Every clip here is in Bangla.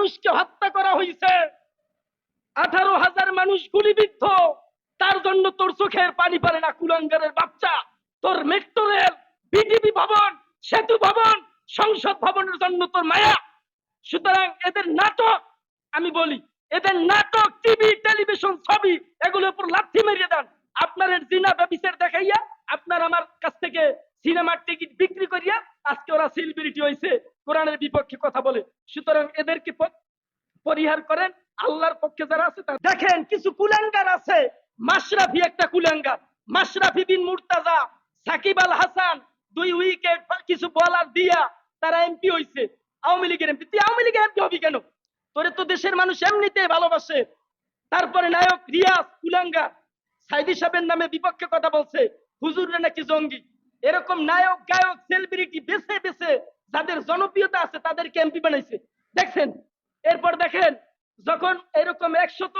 মানুষকে হত্যা করা হয়েছে আঠারো হাজার মানুষ গুলিবিদ্ধ। তার জন্য তোর চোখের পানি পারে না, কুলাঙ্গারের বাচ্চা। তোর মেট্রো রেল বিডিবি ভবন, সেতু ভবন, সংসদ ভবনের জন্য তোর মায়া। সুতরাং এদের নাটক, আমি বলি, এদের নাটক, টিভি, টেলিভিশন, ছবি এগুলোর উপর লাথি মেরিয়ে দেন। আপনার জিনা ব্যবিচার দেখাইয়া, আপনার আমার কাছ থেকে সিনেমার টিকিট বিক্রি করিয়া, আজকে ওরা সেলিব্রিটি হয়েছে কোরআনের বিপক্ষে কথা বলে। সুতরাং এদেরকে পরিহার করেন আল্লাহর পক্ষে যারা আছে তারা দেখেন, কিছু কুলাঙ্গার আছে। মাশরাফি একটা কুলাঙ্গার। মাশরাফি বিন মুর্তাজা, সাকিব আল হাসান, দুই উইকেট কিছু বলার দিয়া তারা এমপি হইছে। আওয়ামী লীগের এমপি তুই আওয়ামী লীগের এমপি হবি কেন? তোরে তো দেশের মানুষ এমনিতে ভালোবাসে। তারপরে নায়ক রিয়াজ কুলাঙ্গার। সাইদি সাহেবের নামে বিপক্ষে কথা বলছে। হুজুরে নাকি জঙ্গি। এরকম নায়ক, গায়ক সেলিব্রিটি বেছে বেছে যাদের জনপ্রিয়তা আছে, তাদেরকে এমপি বানাইছে। দেখছেন? এরপর দেখেন, যখন এরকম একশত,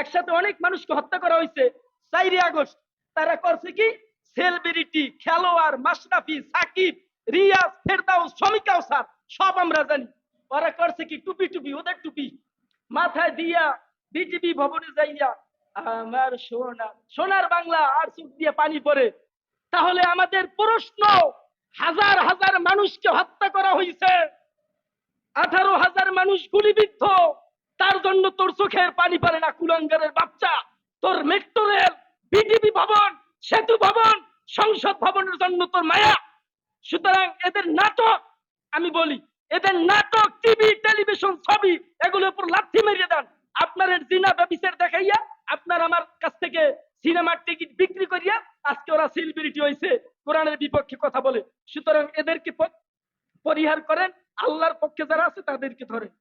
একসাথে অনেক মানুষকে হত্যা করা হয়েছে চাইরে আগস্ট, তারা করছে কি? সেলিব্রিটি, খেলোয়াড়, মাশরাফি, সাকিব, রিয়াজ, ফেরদাউস শমিকাও স্যার সব আমরা জানি। ওরা করছে কি? টুপি টুপি, ওদের টুপি। মাথায় দিয়া বিটিভি ভবনে যাইয়া আমার সোনা, সোনার বাংলা আর চোখ দিয়ে পানি পড়ে। তাহলে আমাদের প্রশ্ন হাজার হাজার মানুষকে হত্যা করা হয়েছে আঠারো হাজার মানুষ গুলিবিদ্ধ। তার জন্য তোর চোখের পানি পারে না, কুলাঙ্গারের বাচ্চা। তোর মেট্রো রেল বিটিভি ভবন, সেতু ভবন, সংসদ ভবনের জন্য তোর মায়া। সুতরাং এদের নাটক, আমি বলি, এদের নাটক, টিভি, টেলিভিশন, ছবি, এগুলোর উপর লাথি মেরিয়ে দেন। আপনার জিনা ব্যবিচার দেখাইয়া, আপনার আমার কাছ থেকে সিনেমার টিকিট বিক্রি করিয়া আজকে ওরা সেলিব্রিটি হয়েছে কোরআনের বিপক্ষে কথা বলে। সুতরাং এদেরকে পরিহার করেন, আল্লাহর পক্ষে যারা আছে তাদেরকে ধরেন।